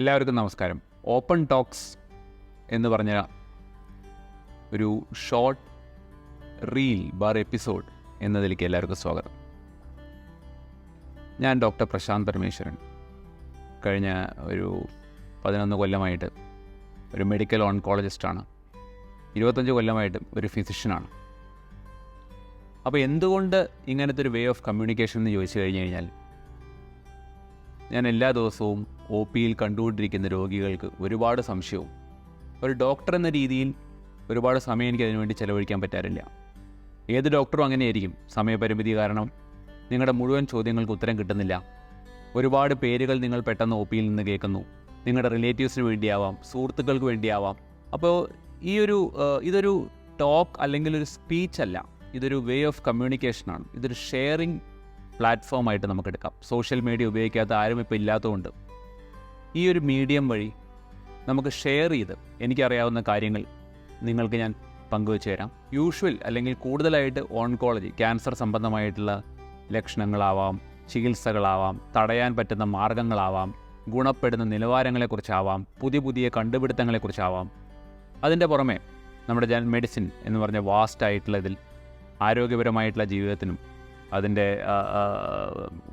എല്ലാവർക്കും നമസ്കാരം. Open talks എന്ന് പറഞ്ഞ ഒരു ഷോർട്ട് റീൽ ബാർ എപ്പിസോഡ് എന്നതിലേക്ക് എല്ലാവർക്കും സ്വാഗതം. ഞാൻ ഡോക്ടർ പ്രശാന്ത് പരമേശ്വരൻ. കഴിഞ്ഞ ഒരു പതിനൊന്ന് കൊല്ലമായിട്ട് ഒരു മെഡിക്കൽ ഓൺകോളജിസ്റ്റാണ് ഇരുപത്തഞ്ച് കൊല്ലമായിട്ട് ഒരു ഫിസിഷ്യനാണ് അപ്പോൾ എന്തുകൊണ്ട് ഇങ്ങനത്തെ ഒരു വേ ഓഫ് കമ്മ്യൂണിക്കേഷൻ എന്ന് ചോദിച്ചു കഴിഞ്ഞു കഴിഞ്ഞാൽ ഞാൻ എല്ലാ ദിവസവും ഒ പിയിൽ കണ്ടുകൊണ്ടിരിക്കുന്ന രോഗികൾക്ക് ഒരുപാട് സംശയവും. ഒരു ഡോക്ടർ എന്ന രീതിയിൽ ഒരുപാട് സമയം എനിക്ക് അതിനുവേണ്ടി ചിലവഴിക്കാൻ പറ്റാറില്ല. ഏത് ഡോക്ടറും അങ്ങനെയായിരിക്കും. സമയപരിമിതി കാരണം നിങ്ങളുടെ മുഴുവൻ ചോദ്യങ്ങൾക്ക് ഉത്തരം കിട്ടുന്നില്ല. ഒരുപാട് പേരുകൾ നിങ്ങൾ പെട്ടെന്ന് ഒ പിയിൽ നിന്ന് കേൾക്കുന്നു. നിങ്ങളുടെ റിലേറ്റീവ്സിന് വേണ്ടിയാവാം സുഹൃത്തുക്കൾക്ക് വേണ്ടിയാവാം. അപ്പോൾ ഈ ഒരു ഇതൊരു ടോക്ക് അല്ലെങ്കിൽ ഒരു സ്പീച്ച് അല്ല ഇതൊരു വേ ഓഫ് കമ്മ്യൂണിക്കേഷനാണ് ഇതൊരു ഷെയറിംഗ് പ്ലാറ്റ്ഫോമായിട്ട് നമുക്ക് എടുക്കാം. സോഷ്യൽ മീഡിയ ഉപയോഗിക്കാത്ത ആരും ഇപ്പോൾ ഇല്ലാത്തതുകൊണ്ട്. ഈ ഒരു മീഡിയം വഴി നമുക്ക് ഷെയർ ചെയ്ത് എനിക്കറിയാവുന്ന കാര്യങ്ങൾ നിങ്ങൾക്ക് ഞാൻ പങ്കുവെച്ച് തരാം. യൂഷ്വൽ അല്ലെങ്കിൽ കൂടുതലായിട്ട് ഓൺകോളജി ക്യാൻസർ സംബന്ധമായിട്ടുള്ള ലക്ഷണങ്ങളാവാം ചികിത്സകളാവാം തടയാൻ പറ്റുന്ന മാർഗങ്ങളാവാം ഗുണപ്പെടുന്ന നിലവാരങ്ങളെക്കുറിച്ചാവാം പുതിയ പുതിയ കണ്ടുപിടുത്തങ്ങളെക്കുറിച്ചാവാം. അതിന്റെ പുറമെ നമ്മുടെ ജൻ മെഡിസിൻ എന്ന് പറഞ്ഞ വാസ്റ്റ് ഇതിൽ ആരോഗ്യപരമായിട്ടുള്ള ജീവിതത്തിനും അതിന്റെ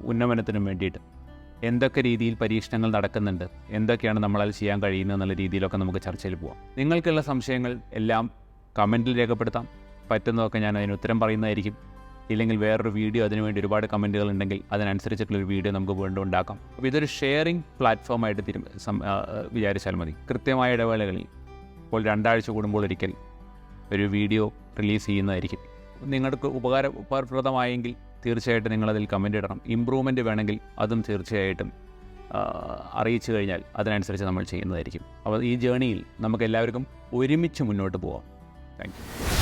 ഉന്നമനത്തിനും വേണ്ടിയിട്ട് എന്തൊക്കെ രീതിയിൽ പരീക്ഷണങ്ങൾ നടക്കുന്നുണ്ട് എന്തൊക്കെയാണ് നമ്മളത് ചെയ്യാൻ കഴിയുന്നത് എന്നുള്ള രീതിയിലൊക്കെ നമുക്ക് ചർച്ചയിൽ പോവാം. നിങ്ങൾക്കുള്ള സംശയങ്ങൾ എല്ലാം കമന്റിൽ രേഖപ്പെടുത്താം. പറ്റുന്നതൊക്കെ ഞാൻ അതിന് ഉത്തരം പറയുന്നതായിരിക്കും. ഇല്ലെങ്കിൽ വേറൊരു വീഡിയോ അതിനുവേണ്ടി ഒരുപാട് കമന്റുകൾ ഉണ്ടെങ്കിൽ അതിനനുസരിച്ചിട്ടുള്ളൊരു വീഡിയോ നമുക്ക് വീണ്ടും ഉണ്ടാക്കാം. അപ്പോൾ ഇതൊരു ഷെയറിംഗ് പ്ലാറ്റ്ഫോമായിട്ട് തിരു വിചാരിച്ചാൽ മതി. കൃത്യമായ ഇടവേളകളിൽ ഇപ്പോൾ രണ്ടാഴ്ച കൂടുമ്പോൾ ഒരിക്കൽ ഒരു വീഡിയോ റിലീസ് ചെയ്യുന്നതായിരിക്കും. നിങ്ങൾക്ക് ഉപകാര ഉപകാരപ്രദമായെങ്കിൽ തീർച്ചയായിട്ടും നിങ്ങളതിൽ കമന്റ് ഇടണം. ഇമ്പ്രൂവ്മെന്റ് വേണമെങ്കിൽ അതും തീർച്ചയായിട്ടും അറിയിച്ചു കഴിഞ്ഞാൽ അതിനനുസരിച്ച് നമ്മൾ ചെയ്യുന്നതായിരിക്കും. അപ്പോൾ ഈ ജേണിയിൽ നമുക്ക് എല്ലാവർക്കും ഒരുമിച്ച് മുന്നോട്ട് പോവാം. താങ്ക്